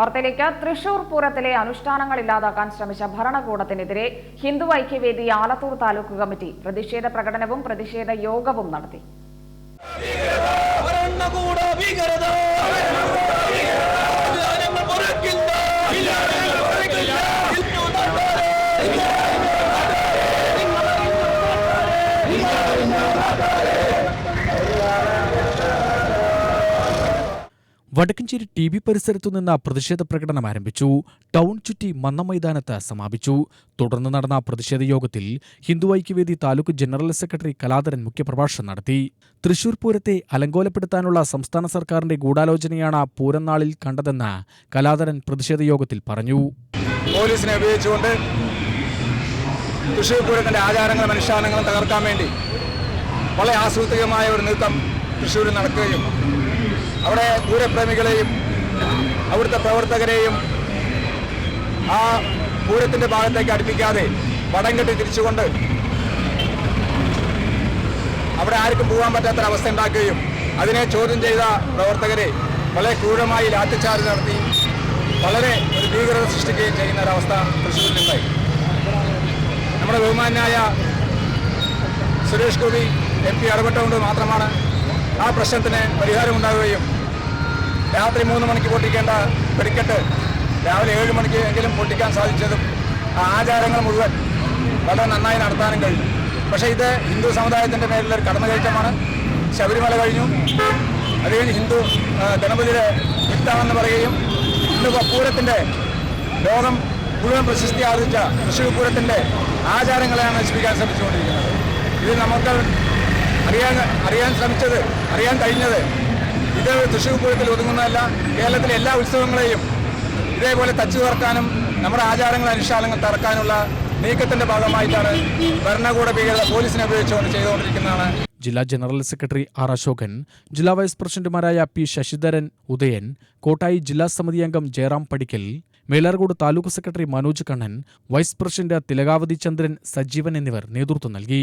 വാർത്തയിലേക്ക് തൃശൂർ പൂരത്തിലെ അനുഷ്ഠാനങ്ങൾ ഇല്ലാതാക്കാൻ ശ്രമിച്ച ഭരണകൂടത്തിനെതിരെ ഹിന്ദു ഐക്യവേദി ആലത്തൂർ താലൂക്ക് കമ്മിറ്റി പ്രതിഷേധ പ്രകടനവും പ്രതിഷേധ യോഗവും നടത്തി. ഭരണകൂട ഭീകരത ഞങ്ങൾ മറക്കില്ല ഹിന്ദു നാട്ടാരെ വടക്കഞ്ചേരി ടി ബി പരിസരത്തു നിന്ന് പ്രതിഷേധ പ്രകടനം ആരംഭിച്ചു. ടൗൺ ചുറ്റി മന്ന മൈതാനത്ത് സമാപിച്ചു. തുടർന്ന് നടന്ന പ്രതിഷേധ യോഗത്തിൽ ഹിന്ദു ഐക്യവേദി താലൂക്ക് ജനറൽ സെക്രട്ടറി കലാധരൻ മുഖ്യപ്രഭാഷണം നടത്തി. തൃശൂർ പൂരത്തെ അലങ്കോലപ്പെടുത്താനുള്ള സംസ്ഥാന സർക്കാരിന്റെ ഗൂഢാലോചനയാണ് പൂരം നാളിൽ കണ്ടതെന്ന് കലാധരൻ പ്രതിഷേധ യോഗത്തിൽ പറഞ്ഞു. പോലീസിനെ ഉപയോഗിച്ചുകൊണ്ട് തൃശൂർ പൂരത്തിന്റെ ആചാരങ്ങളും അനുഷ്ഠാനങ്ങളും തകർക്കാൻ വേണ്ടി വളരെ ആസൂത്രികമായ ഒരു നീക്കം തൃശ്ശൂരിൽ നടക്കുകയും അവിടെ പൂരപ്രേമികളെയും അവിടുത്തെ പ്രവർത്തകരെയും ആ പൂരത്തിന്റെ ഭാഗത്തേക്ക് അടുപ്പിക്കാതെ വടം കെട്ടി തിരിച്ചുകൊണ്ട് അവിടെ ആർക്കും പോകാൻ പറ്റാത്തൊരവസ്ഥ ഉണ്ടാക്കുകയും അതിനെ ചോദ്യം ചെയ്ത പ്രവർത്തകരെ വളരെ ക്രൂരമായി ലാത്തിച്ചാർജ് നടത്തി വളരെ ഒരു ഭീകരത സൃഷ്ടിക്കുകയും ചെയ്യുന്ന ഒരവസ്ഥ തൃശ്ശൂരിലുണ്ടായി നമ്മുടെ ബഹുമാനായ സുരേഷ് ഗോപി എം പി ഇടപെട്ടുകൊണ്ട് മാത്രമാണ് ആ പ്രശ്നത്തിന് പരിഹാരമുണ്ടാകുകയും രാത്രി മൂന്ന് മണിക്ക് പൊട്ടിക്കേണ്ട വെടിക്കെട്ട് രാവിലെ ഏഴ് മണിക്ക് എങ്കിലും പൊട്ടിക്കാൻ സാധിച്ചതും ആചാരങ്ങൾ മുഴുവൻ വളരെ നന്നായി നടത്താനും കഴിഞ്ഞു. പക്ഷേ ഇത് ഹിന്ദു സമുദായത്തിന്റെ മേലിലൊരു കടന്നുകയറ്റമാണ് ശബരിമല കഴിഞ്ഞു. അത് കഴിഞ്ഞ് ഹിന്ദു ഗണപതിയുടെ വിത്താണെന്ന് പറയുകയും ഹിന്ദു പൂരത്തിന്റെ ലോകം മുഴുവൻ പ്രശസ്തി ആർജിച്ച തൃശ്ശൂർ പൂരത്തിന്റെ ആചാരങ്ങളെയാണ് നശിപ്പിക്കാൻ ശ്രമിച്ചുകൊണ്ടിരിക്കുന്നത്. ഇത് നമുക്ക് അറിയാൻ അറിയാൻ ശ്രമിച്ചത് അറിയാൻ കഴിഞ്ഞത്. ഇത് തൃശ്ശൂർ പൂരത്തിൽ ഒതുങ്ങുന്നതല്ല കേരളത്തിലെ എല്ലാ ഉത്സവങ്ങളെയും ഇതേപോലെ തച്ചു തറക്കാനും നമ്മുടെ ആചാരങ്ങൾ അനുഷ്ഠാനങ്ങൾ തറക്കാനുള്ള നീക്കത്തിന്റെ ഭാഗമായിട്ടാണ് ഭരണകൂട ഭീകരത പോലീസിനെ ഉപയോഗിച്ചുകൊണ്ട് ചെയ്തുകൊണ്ടിരിക്കുന്നതാണ്. ജില്ലാ ജനറൽ സെക്രട്ടറി ആർ അശോകൻ ജില്ലാ വൈസ് പ്രസിഡന്റുമാരായ പി ശശിധരൻ ഉദയൻ കോട്ടായി ജില്ലാ സമിതി അംഗം Jayaram Padikkal Melarcode taluk secretary Manoj Kannan vice president Thilakavathi Chandran Sajeevan എന്നിവർ നേതൃത്വം നൽകി.